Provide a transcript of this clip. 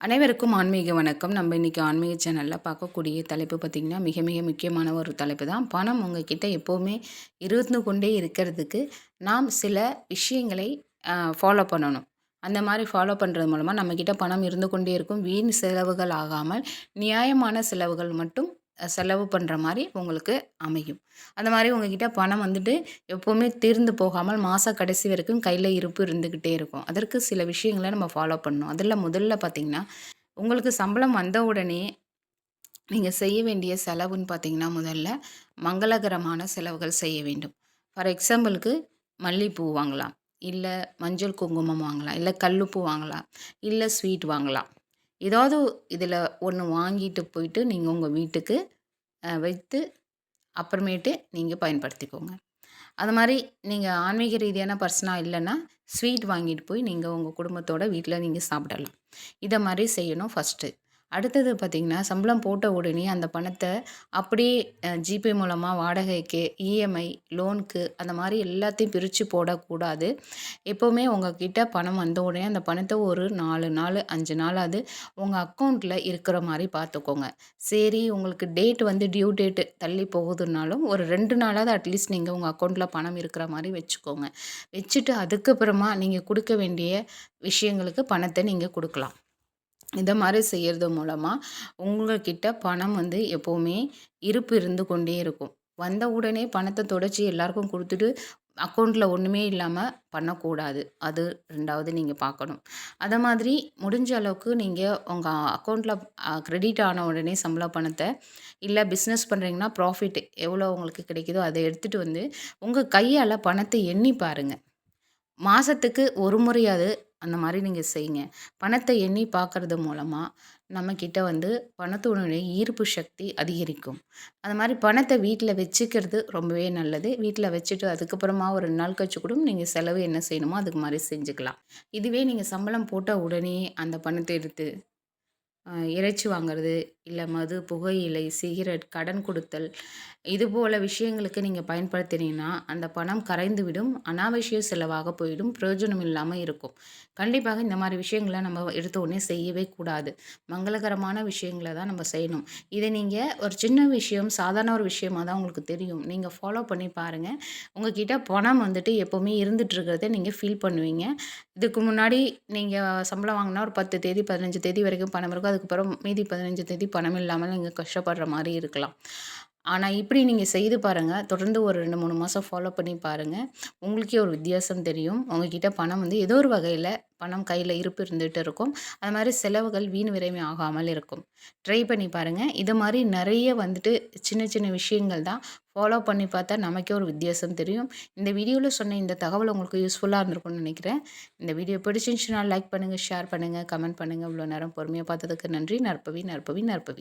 அனைவருக்கும் ஆன்மீக வணக்கம். நம்ம இன்றைக்கி ஆன்மீக சேனலில் பார்க்கக்கூடிய தலைப்பு பார்த்திங்கன்னா மிக மிக முக்கியமான ஒரு தலைப்பு தான். பணம் உங்ககிட்ட எப்போவுமே இருந்து கொண்டே இருக்கிறதுக்கு நாம் சில விஷயங்களை ஃபாலோ பண்ணணும். அந்த மாதிரி ஃபாலோ பண்ணுறது மூலமாக நம்மக்கிட்ட பணம் இருந்து கொண்டே இருக்கும். வீண் செலவுகள் ஆகாமல் நியாயமான செலவுகள் மட்டும் செலவு பண்ணுற மாதிரி உங்களுக்கு அமையும். அந்த மாதிரி உங்ககிட்ட பணம் வந்துட்டு எப்போவுமே தீர்ந்து போகாமல் மாத கடைசி வரைக்கும் கையில் இருப்பு இருந்துக்கிட்டே இருக்கும். அதற்கு சில விஷயங்களை நம்ம ஃபாலோ பண்ணணும். அதில் முதல்ல பார்த்திங்கன்னா உங்களுக்கு சம்பளம் வந்த உடனே நீங்கள் செய்ய வேண்டிய செலவுன்னு பார்த்தீங்கன்னா முதல்ல மங்களகரமான செலவுகள் செய்ய வேண்டும். ஃபார் எக்ஸாம்பிளுக்கு மல்லிகைப்பூ வாங்கலாம். இல்லை மஞ்சள் குங்குமம் வாங்கலாம். இல்லை கல்லுப்பூ வாங்கலாம். இல்லை ஸ்வீட் வாங்கலாம். ஏதாவது இதில் ஒன்று வாங்கிட்டு போயிட்டு நீங்கள் உங்கள் வீட்டுக்கு வைத்து அப்புறமேட்டு நீங்கள் பயன்படுத்திக்கோங்க. அது மாதிரி நீங்கள் ஆன்மீக ரீதியான பர்சனாக இல்லைன்னா ஸ்வீட் வாங்கிட்டு போய் நீங்கள் உங்கள் குடும்பத்தோட வீட்டில் நீங்கள் சாப்பிடலாம். இதை மாதிரி செய்யணும் ஃபஸ்ட்டு அடுத்தது பார்த்திங்கன்னா சம்பளம் போட்ட உடனே அந்த பணத்தை அப்படியே ஜிபே மூலமாக வாடகைக்கு இஎம்ஐ லோனுக்கு அந்த மாதிரி எல்லாத்தையும் பிரித்து போடக்கூடாது. எப்போவுமே உங்ககிட்ட பணம் வந்த உடனே அந்த பணத்தை ஒரு நாலு நாள் அஞ்சு நாளாவது உங்கள் அக்கௌண்ட்டில் இருக்கிற மாதிரி பார்த்துக்கோங்க. சரி உங்களுக்கு டேட் வந்து டியூ டேட்டு தள்ளி போகுதுனாலும் ஒரு ரெண்டு நாளாவது அட்லீஸ்ட் நீங்கள் உங்கள் அக்கௌண்ட்டில் பணம் இருக்கிற மாதிரி வச்சுக்கோங்க. வச்சுட்டு அதுக்கப்புறமா நீங்கள் கொடுக்க வேண்டிய விஷயங்களுக்கு பணத்தை நீங்கள் கொடுக்கலாம். இதை மாதிரி செய்கிறது மூலமாக உங்கள்கிட்ட பணம் வந்து எப்போவுமே இருப்பு இருந்து கொண்டே இருக்கும். வந்த உடனே பணத்தை தொடச்சி எல்லாருக்கும் கொடுத்துட்டு அக்கௌண்ட்டில் ஒன்றுமே இல்லாமல் பண்ணக்கூடாது. அது ரெண்டாவது நீங்கள் பார்க்கணும். அதை மாதிரி முடிஞ்ச அளவுக்கு நீங்கள் உங்கள் அக்கௌண்ட்டில் க்ரெடிட் ஆன உடனே சம்பள பணத்தை இல்லை பிஸ்னஸ் பண்ணுறீங்கன்னா ப்ராஃபிட் எவ்வளோ உங்களுக்கு கிடைக்குதோ அதை எடுத்துகிட்டு வந்து உங்கள் கையால் பணத்தை எண்ணி பாருங்கள் மாதத்துக்கு ஒரு முறையாவது அந்த மாதிரி நீங்கள் செய்யுங்க பணத்தை எண்ணி பார்க்கறது மூலமாக நம்மக்கிட்ட வந்து பணத்தோடைய ஈர்ப்பு சக்தி அதிகரிக்கும். அது மாதிரி பணத்தை வீட்டில் வச்சுக்கிறது ரொம்பவே நல்லது. வீட்டில் வச்சுட்டு அதுக்கப்புறமா ஒரு ரெண்டு நாள் கழிச்சு கூட நீங்கள் செலவு என்ன செய்யணுமோ அதுக்கு மாதிரி செஞ்சுக்கலாம். இதுவே நீங்கள் சம்பளம் போட்ட உடனே அந்த பணத்தை எடுத்து இறைச்சி வாங்குறது இல்லை மது புகையிலை சிகரெட் கடன் கொடுத்தல் இது போல் விஷயங்களுக்கு நீங்கள் பயன்படுத்தினீங்கன்னா அந்த பணம் கரைந்து விடும் அனாவசிய செலவாக போயிடும் பிரயோஜனம் இல்லாமல் இருக்கும். கண்டிப்பாக இந்த மாதிரி விஷயங்களை நம்ம எடுத்த உடனே செய்யவே கூடாது. மங்களகரமான விஷயங்களை தான் நம்ம செய்யணும். இதை நீங்கள் ஒரு சின்ன விஷயம் சாதாரண ஒரு விஷயமாக தான் உங்களுக்கு தெரியும். நீங்கள் ஃபாலோ பண்ணி பாருங்கள் உங்ககிட்ட பணம் வந்துட்டு எப்போவுமே இருந்துகிட்ருக்கிறத நீங்கள் ஃபீல் பண்ணுவீங்க. இதுக்கு முன்னாடி நீங்கள் சம்பளம் வாங்கினா ஒரு பத்து தேதி பதினஞ்சு தேதி வரைக்கும் பணம் இருக்கும். அதுக்கப்புறம் மீதி பதினஞ்சு தேதி பணம் இல்லாமல் நீங்கள் கஷ்டப்படுற மாதிரி இருக்கலாம். ஆனால் இப்படி நீங்கள் செய்து பாருங்கள் தொடர்ந்து ஒரு ரெண்டு மூணு மாதம் ஃபாலோ பண்ணி பாருங்கள் உங்களுக்கே ஒரு வித்தியாசம் தெரியும். உங்ககிட்ட பணம் வந்து ஏதோ ஒரு வகையில் பணம் கையில் இருப்பு இருந்துகிட்டு இருக்கும். அது மாதிரி செலவுகள் வீண் விரைமை ஆகாமல் இருக்கும். ட்ரை பண்ணி பாருங்கள் இது மாதிரி நிறைய வந்துட்டு சின்ன சின்ன விஷயங்கள் தான். ஃபாலோ பண்ணி பார்த்தா நமக்கே ஒரு வித்தியாசம் தெரியும். இந்த வீடியோவில் சொன்ன இந்த தகவல் உங்களுக்கு யூஸ்ஃபுல்லாக இருந்திருக்கும்னு நினைக்கிறேன். இந்த வீடியோ பிடிச்சிருந்துச்சுன்னா லைக் பண்ணுங்கள் ஷேர் பண்ணுங்கள் கமெண்ட் பண்ணுங்கள் இவ்வளோ நேரம் பொறுமையாக பார்த்ததுக்கு நன்றி. நற்பவி நற்பவி நற்பவி.